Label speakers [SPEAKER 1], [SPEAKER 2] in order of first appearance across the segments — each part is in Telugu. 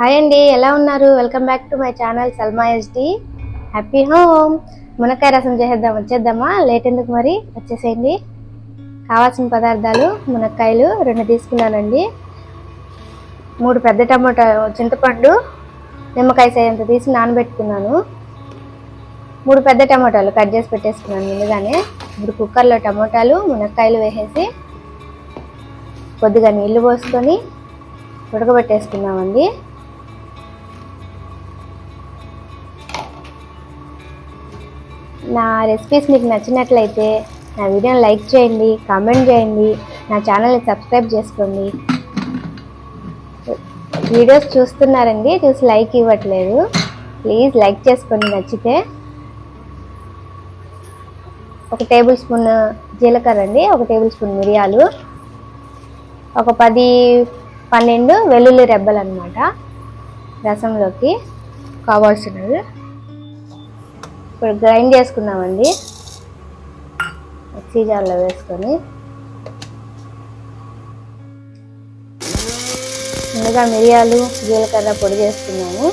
[SPEAKER 1] హాయ్ అండి ఎలా ఉన్నారు? Welcome back to my channel Salma SD happy home మునక్కాయ రసం చేసేద్దాం వచ్చేద్దామా? లేట్ ఎందుకు మరి? వచ్చేసేయండి. కావాల్సిన పదార్థాలు మునక్కాయలు రెండు తీసుకున్నానండి. మూడు పెద్ద టమాటా చింతపండు నిమ్మకాయ సేయంత తీసి నానబెట్టుకున్నాను. మూడు పెద్ద టమాటాలు కట్ చేసి పెట్టేసుకున్నాను ముందుగానే. ఇప్పుడు కుక్కర్లో టమాటాలు మునక్కాయలు వేసేసి కొద్దిగా నీళ్ళు పోసుకొని ఉడకబెట్టేసుకున్నామండి నా రెసిపీస్ మీకు నచ్చినట్లయితే నా వీడియోని లైక్ చేయండి కామెంట్ చేయండి నా ఛానల్ని సబ్స్క్రైబ్ చేసుకోండి. వీడియోస్ చూస్తున్నారండి చూసి లైక్ ఇవ్వట్లేదు. ప్లీజ్ లైక్ చేసుకోండి నచ్చితే. ఒక టేబుల్ స్పూన్ జీలకర్ర అండి ఒక టేబుల్ స్పూన్ మిరియాలు ఒక పది పన్నెండు వెల్లుల్లి రెబ్బలు అనమాట రసంలోకి కావాల్సినవి. ఇప్పుడు గ్రైండ్ చేసుకున్నామండి మిక్సీ జార్లో వేసుకొని. ముందుగా మిరియాలు జీలకర్ర పొడి చేసుకున్నాము.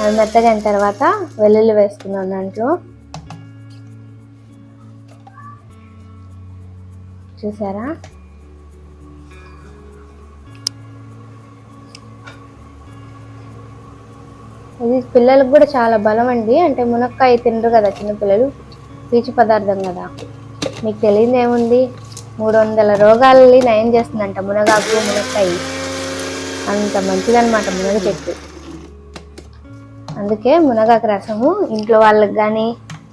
[SPEAKER 1] అది మెత్తగైన తర్వాత వెల్లుల్లి వేసుకున్నాం దాంట్లో. చూసారా? ఇది పిల్లలకు కూడా చాలా బలం అండి. అంటే మునక్కాయ తినరు కదా చిన్నపిల్లలు పీచు పదార్థం కదా. మీకు తెలియదు ఏముంది? మూడు వందల రోగాలని నయం చేస్తుందంట మునగాకు మునక్కాయ. అంత మంచిదన్నమాట మునగ చెట్టు. అందుకే మునగాకు రసము ఇంట్లో వాళ్ళకి కానీ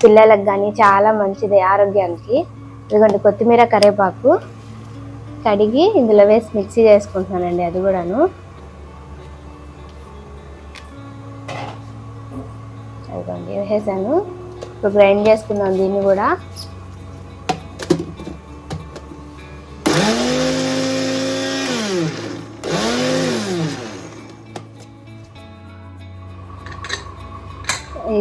[SPEAKER 1] పిల్లలకు కానీ చాలా మంచిది ఆరోగ్యానికి. ఎందుకంటే కొత్తిమీర కరివేపాకు కడిగి ఇందులో వేసి మిక్సీ చేసుకుంటున్నానండి అది కూడాను. వేసేసాను ఇప్పుడు గ్రైండ్ చేసుకున్నాం దీన్ని కూడా.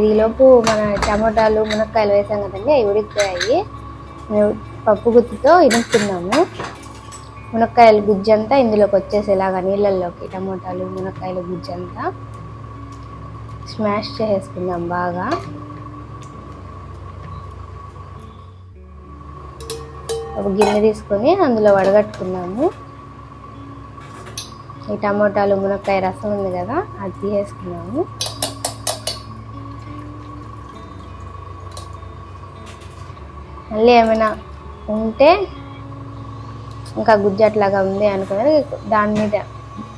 [SPEAKER 1] ఈలోపు మన టమాటాలు మునక్కాయలు వేసాం కదండి అవి ఉడికిపోయాయి. మేము పప్పు గుత్తితో ఇనుపుతున్నాము మునక్కాయల గుజ్జంతా ఇందులోకి వచ్చేసేలాగా నీళ్ళల్లోకి టమోటాలు మునక్కాయల గుజ్జంతా. స్మాష్ చేసేసుకుందాం బాగా. ఒక గిన్నె తీసుకొని అందులో వడగట్టుకున్నాము. ఈ టమోటాలు మునక్కాయ రసం ఉంది కదా అది తీసేసుకున్నాము. మళ్ళీ ఏమైనా ఉంటే ఇంకా గుజ్జట్లాగా ఉంది అనుకున్నారు దాని మీద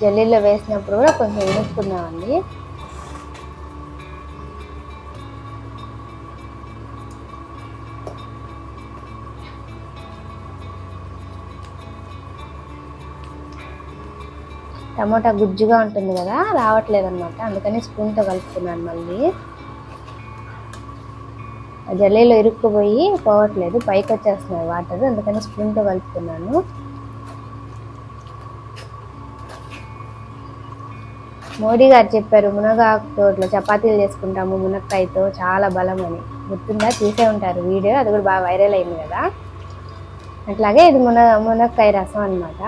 [SPEAKER 1] జల్లీలో వేసినప్పుడు కూడా కొంచెం వేసుకున్నామండి టమోటా గుజ్జుగా ఉంటుంది కదా రావట్లేదు అనమాట అందుకని స్పూన్తో కలుపుతున్నాను మళ్ళీ. జల్లీలో ఇరుక్కుపోయి పోవట్లేదు పైకి వచ్చేస్తున్నాయి వాటర్. అందుకని స్పూన్తో కలుపుతున్నాను. మోడీ గారు చెప్పారు మునగాకుతో ఇట్లా చపాతీలు చేసుకుంటాము మునక్కాయతో. చాలా బలం అని. గుర్తుందా? చూసే ఉంటారు వీడియో. అది కూడా బాగా వైరల్ అయింది కదా. అట్లాగే ఇది మున మునక్కాయ రసం అన్నమాట.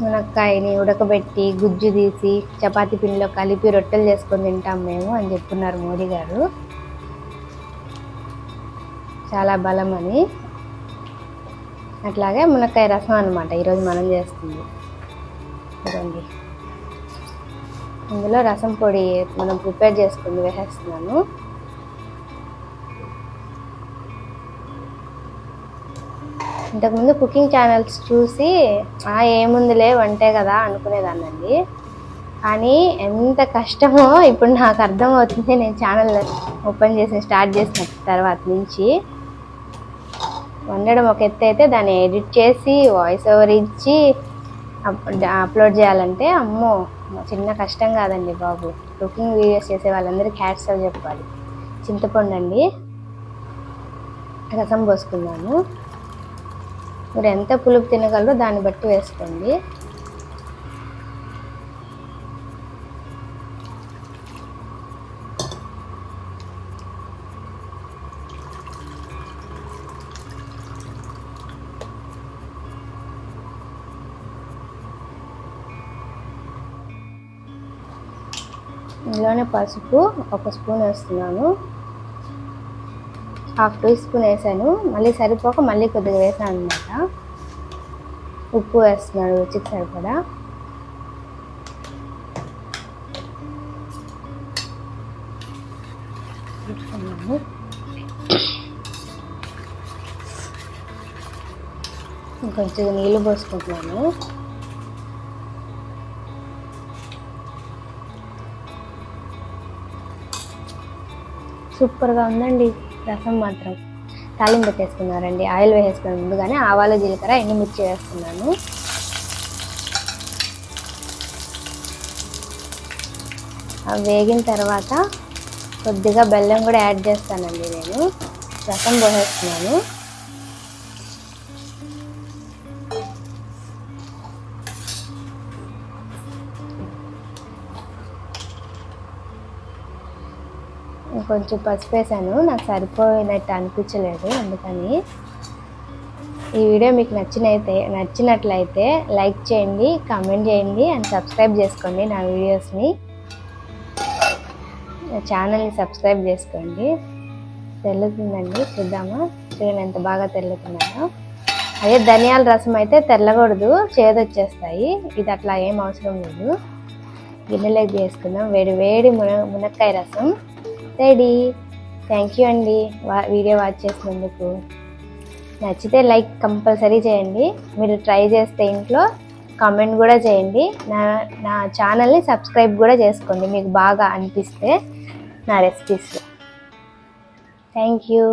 [SPEAKER 1] మునక్కాయని ఉడకబెట్టి గుజ్జు తీసి చపాతీ పిండిలో కలిపి రొట్టెలు చేసుకొని తింటాం మేము అని చెప్తున్నారు మోడీ గారు. చాలా బలం అని. అట్లాగే మునక్కాయ రసం అనమాట ఈరోజు మనం చేస్తుంది. చూడండి ఇందులో రసం పొడి మనం ప్రిపేర్ చేసుకుంది వేసేస్తున్నాను. ఇంతకుముందు కుకింగ్ ఛానల్స్ చూసి ఆ ఏముందిలే వంటే కదా అనుకునేదాన్నండి. కానీ ఎంత కష్టమో ఇప్పుడు నాకు అర్థమవుతుంది. నేను ఛానల్ ఓపెన్ చేసి స్టార్ట్ చేసిన తర్వాత నుంచి వండడం ఒక ఎత్తు అయితే దాన్ని ఎడిట్ చేసి వాయిస్ ఓవర్ ఇచ్చి అప్లోడ్ చేయాలంటే అమ్మో చిన్న కష్టం కాదండి బాబు. కుకింగ్ వీడియోస్ చేసే వాళ్ళందరికీ హ్యాట్స్ అవి చెప్పాలి. చింతపండు అండి. రసం పోసుకున్నాను మీరు ఎంత పులుపు తినగలరో దాన్ని బట్టి వేసుకోండి. ఇందులోనే పసుపు ఒక స్పూన్ వేస్తున్నాను. హాఫ్ టీ స్పూన్ వేసాను. మళ్ళీ సరిపోక మళ్ళీ కొద్దిగా వేసాను అనమాట ఉప్పు వేస్తున్నాను రుచికి సరిపడా. కొంచెం నీళ్ళు పోసుకుంటున్నాను. సూపర్గా ఉందండి. రసం మాత్రం తాలింపు పెట్టేసుకున్నారండి. ఆయిల్ వేసేసుకున్న ముందుగానే ఆవాలు జీలకర్ర ఎండుమిర్చి వేస్తున్నాను అవి వేగిన తర్వాత కొద్దిగా బెల్లం కూడా యాడ్ చేస్తానండి నేను. రసం పోసేస్తున్నాను. కొంచెం పసుపు వేసాను. నాకు సరిపోయినట్టు అనిపించలేదు అందుకని. ఈ వీడియో మీకు నచ్చినైతే నచ్చినట్లయితే లైక్ చేయండి కామెంట్ చేయండి అండ్ సబ్స్క్రైబ్ చేసుకోండి నా వీడియోస్ని. నా ఛానల్ని సబ్స్క్రైబ్ చేసుకోండి. తెల్లుతుందండి చూద్దామా? చూడండి ఎంత బాగా తెల్లుతున్నాయో అదే ధనియాల రసం అయితే తెల్లకూడదు చేదొచ్చేస్తాయి ఇది అట్లా ఏం అవసరం లేదు. గిన్నెలోకి చేసుకుందాం వేడి వేడి మున మునక్కాయ రసం. రెడీ. థ్యాంక్ యూ అండి వా వీడియో వాచ్ చేసినందుకు. నచ్చితే లైక్ కంపల్సరీ చేయండి. మీరు ట్రై చేస్తే ఇంట్లో కామెంట్ కూడా చేయండి. నా నా ఛానల్ని సబ్స్క్రైబ్ కూడా చేసుకోండి. మీకు బాగా అనిపిస్తే నా రెసిపీస్ థ్యాంక్ యూ